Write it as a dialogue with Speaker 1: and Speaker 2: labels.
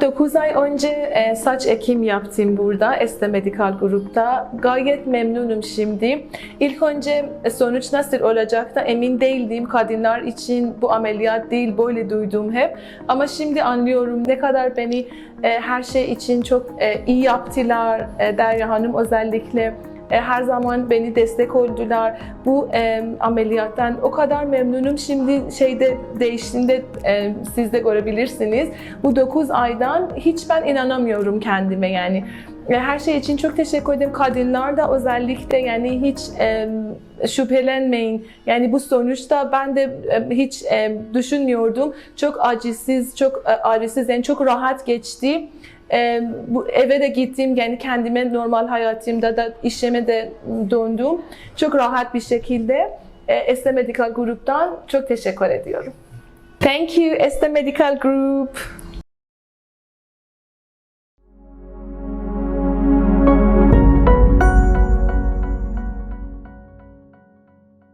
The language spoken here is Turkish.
Speaker 1: Ben 9 ay önce e, saç ekim yaptım burada Este Medical Group'ta. Gayet memnunum şimdi. İlk önce e, sonuç nasıl olacak da emin değildim. Kadınlar için bu ameliyat değil böyle duydum hep. Ama şimdi anlıyorum ne kadar beni e, her şey için çok iyi yaptılar. Derya Hanım özellikle e, her zaman beni destek oldular. Bu e, ameliyattan o kadar memnunum. Şimdi şeyde değiştiğinde e, siz de görebilirsiniz. Bu 9 aydan hiç ben inanamıyorum kendime yani. E, Her şey için çok teşekkür ederim. Kadınlar da özellikle yani hiç e, şüphelenmeyin. Yani bu sonuçta ben de e, hiç e, düşünmüyordum. Çok acısız, çok e, ağrısız, yani çok rahat geçti. Ee, bu eve de gittim yani kendime normal hayatımda da işime de döndüm. Çok rahat bir şekilde e, Este Medical Group'tan çok teşekkür ediyorum. Thank you Este Medical Group.